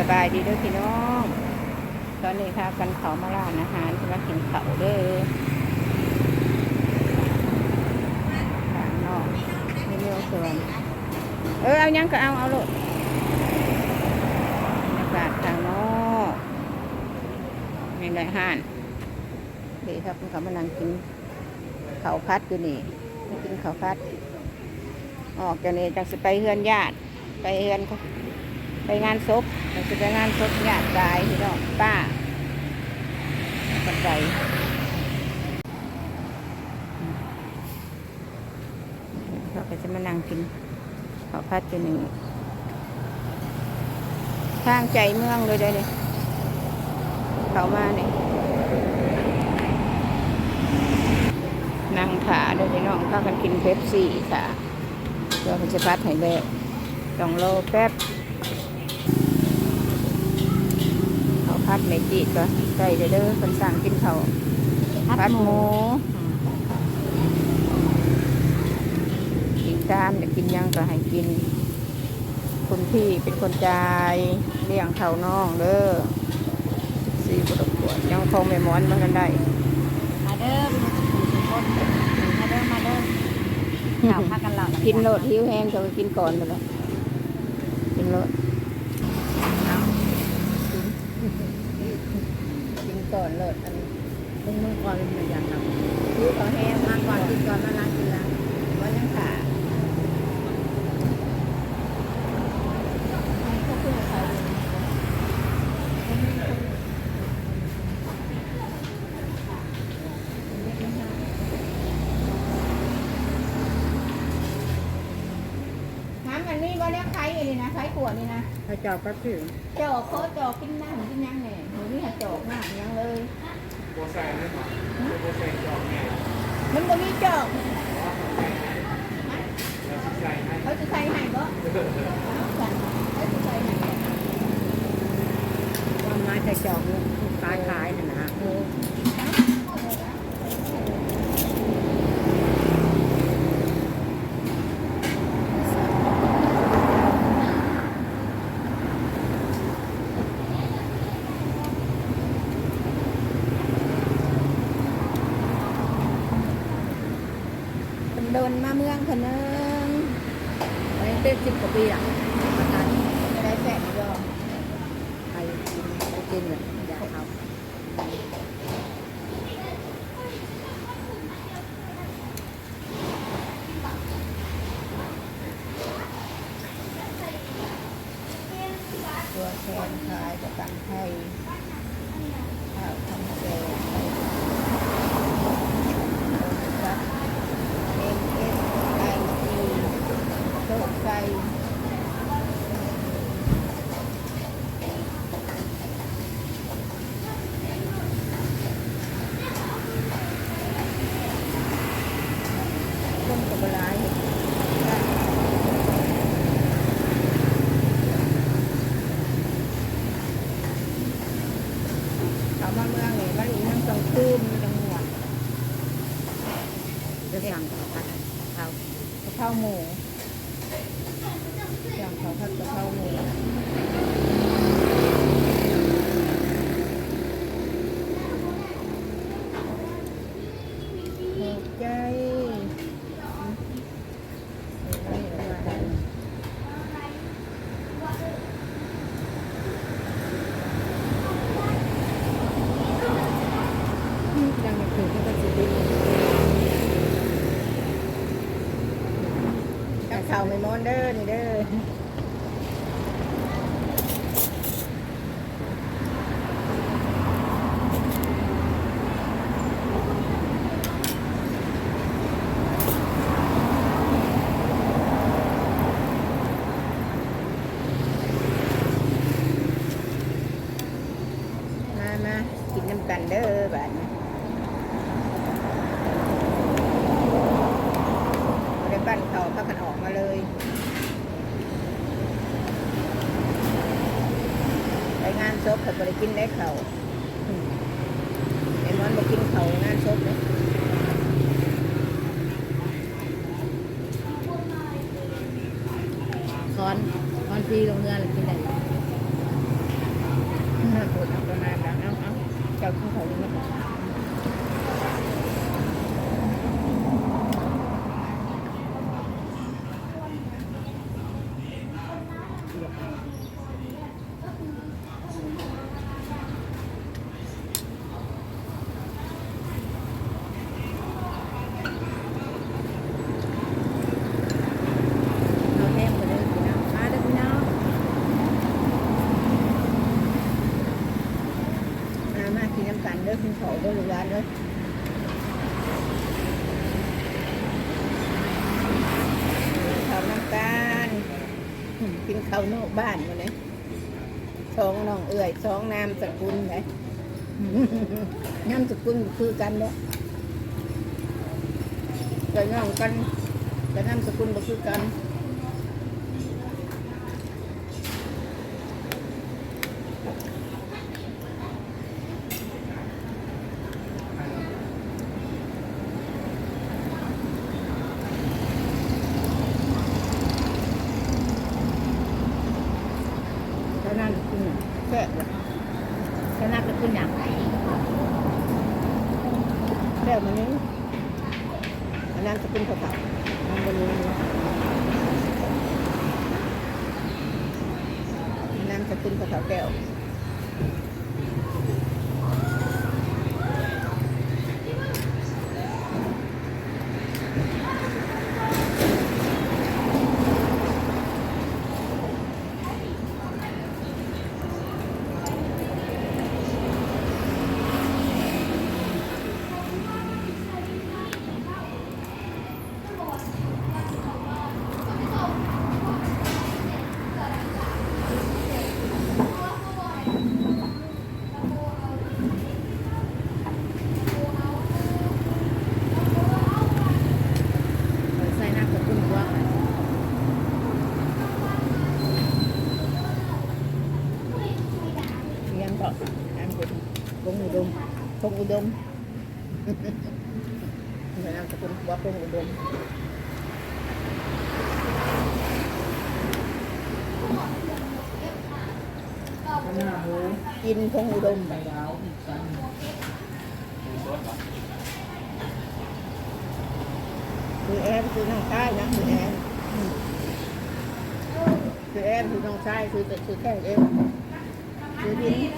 สบายดีด้วยพี่น้อง ตอนนี้พากันเขามาร้านอาหารมากินเขาเด้อร้านนอกไม่เลี้ยวส่วน เออเอายังก็เอาเอาลูกบรรยากาศทางนอกม่ได้ห้านดีครับเขามานั่งกินเขาพัดอยู่นี่กินเขาพัด ออกจากนี้จากสไปเฮือนญาติ ไปเฮือนเขา ไปงานศพจากสิไปงานศพญาติตายพี่น้องป้าปัจจัยเราก็จะมานั่งกินข้าวผัดอยู่นี่งทางใจเมืองเลยเด้เนี่ยเขามาเนี่ยนั่งขาด้อพี่น้องพากันกินเป๊ปซี่ค่ะเดี๋ยวจะพัดให้แล้วต้องรอแป๊บเขา พัดในจีดก็ใส่เด้อเด้อคนสั่งกินเขาวพัดหมูกินตามอยากกินหยังก็ให้กินคุณพี่เป็นคนจ่ายเลี้ยงเขาน้องเด้อสี่บุตรขวดยังคงไม่หมอนมันกันได้มาเด้อทุกคนมาเด้อมาเด้อข่าวพากันหลับกินโลดหิวแห้งเขาก็กินก่อนไปแล้วกินโลดกินก่อนโลดอัน มึงมึงก่อนเป็นอย่างนั้นหิวเขาแห้งมาก่อนกินก่อนมาล้างกินล้างว่ายังขาน้ำอันนี้ว่าเรียกไข่อันนี้นะไข่ขวดนี่นะถ้าเจ้าก็ถึงจอกเขาจอกกินน้ำกินยังไงหนูนี่หาจอกน้ำยังเลย โบแซนนั่นหรอโบแซนจอกไงมันบ่มีจอกแล้วชิชัยให้เขาจะใส่ให้บ่เอาสั่นเขาจะใส่ให้ ความไม้แต่จอกขายขายน่ะนะ เออคนเดนมาเมืองคนนึงไอ้เต้สิบกว่าปีอะประธานจะได้แฟนก็ใครกินก็กินเลยอยากเอาตัวแทนขายประกันภัยข้าวทำเซลล์ไปครับเอ็มเอสไอทีโชคชัย คนกับหลายเขามาเมืองนี่มันอีนั่งตรงคืนจังหวัด จะสั่งผัดข้าว กะเพราหมูอย่างเขาผัดกะเพราหมูหัวใจนี่อะไร ยังไม่ถึงก็จะสิบปี ข้าวไม่มอนเด้อนี่เด้อมามากินน้ำกันเด้อบ้านนี้บ่ได้ปั้นเขาพั กกันออกมาเลยไปงานศพเขาบ่ได้กินได้เขาอืมไอ้มอนไปกินเขางานศพเลยคอนคอนปีโรงเรือนกินได้าปวดเอาประมาณนั้นเอาเอาเจ้าขึ้นเขาเลยนะเอาแห้งไปเลยพี่น้องมาเด้อพี่น้อง มามากินน้ำกันเด้อกินของเด้อลูกหลานเด้อข้าวน้ำกัน อืมกินข้าวนอกบ้านมาเลยสองน้องเอื่อยสองนามสกุลไหนนามสกุลคือกันเนาะแต่น้องกันแต่นามสกุลก็คือกัน เท่านั้นคือแค่บเท่านั้นก็คือหนังแค่มันนี้อันนั้นจะเป็นกระเป๋ามันบนนี้ อันนั้นจะเป็นกระเป๋าแก้วใส่น้ำกับกุ้งว่าเลี้ยงก็น้ำกับกุ้งอุด มกุ้งอุดมใส่น้ำกับกุ้งว่ากุ้งอุดมหน้าหมูกินกุ้งอุดมไข่ดาวอีกสันหมูสดเหรอ คือแอนคือน้องชายนะคือแอนอืมคือแอนคือน้องชายคือแต่คือแค่เองคือดิน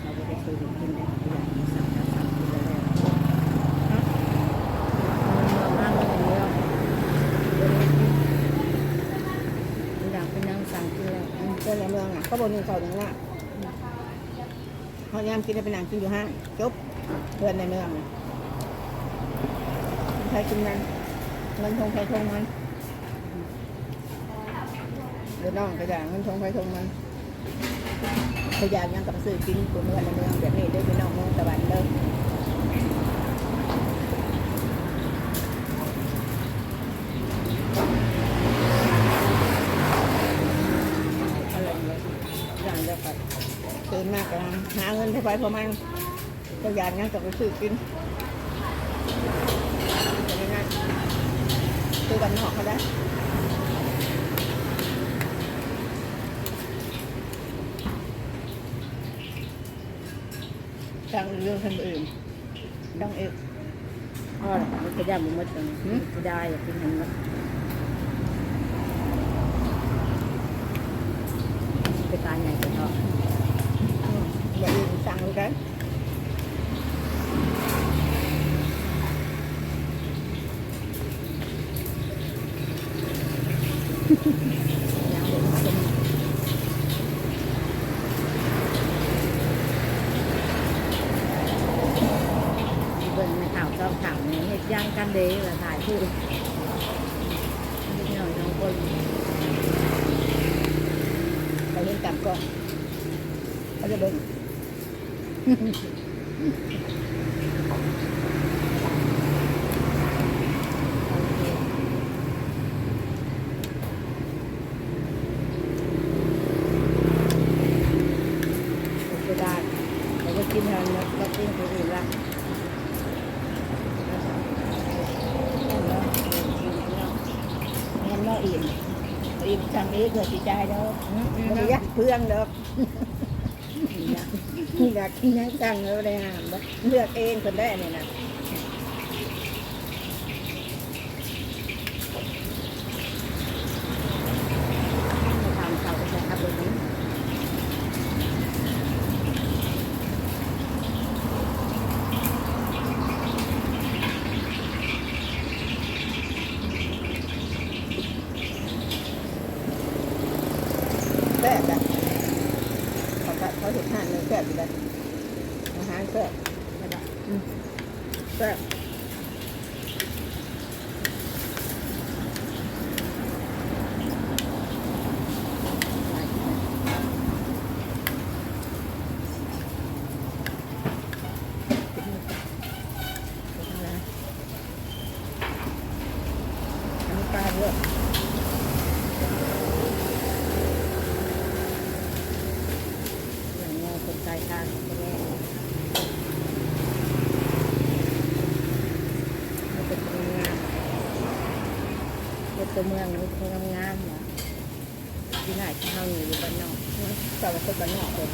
เขาไม่ได้เคยกินเลยอย่างนี้สั่งแล้วสั่งกินแล้วฮะมันมาบ้านเราอย่างเดียวอยากเป็นนางสั่งกินแล้วเจ้าในเมืองเขาบอกนี่เขาอย่งน่ะเขายามกินได้เป็นนางกินอยู่ห้างจบเพื่อนในเมืองใครกินมันเงินทงใครทงมันเดี๋ยวน้องก็อย่างเงินทงใครทงมันพยายามยังกับสื่อกินตัวเมืองในเมืองแบบนี้เด้วยพี่น้องเมืองตะวันเด้ออะไรเนี่ยอย่างเดียวกันตื่ นมากกันหาเงินให้ไปพอมันพยายามยังกับไปซื้อกินจะไม่ง่ายซื้อกันนอกเขาได้ทางเรื่องทางอื่นต้องเอกอ๋อมันก็ย่ามันหมดตรงนี้จะได้อยากกินมันหมดไปตายใหญ่ไปเนาะอืมอย่าลืมสั่งเลยกันอย่างเดียวมันเป็นเบิ่งในข่าว เจ้าข่าวเนี่ยเฮ็ดย่างกั ได้แล้ก็กินทางแล้วก็กินคนอื่นละอิ่มอิ่มทางนี้เกิดจิตใจเด้อเพื่องเด้อ อยากกินยังจังเลยบ่หามเลือกเองคนได้เนี่ยนะ ตัวเมืองมันคงงามๆเนาะที่ไหนที่เฮาอยู่บ้านนอกแต่ว่าคนบ้านนอกคน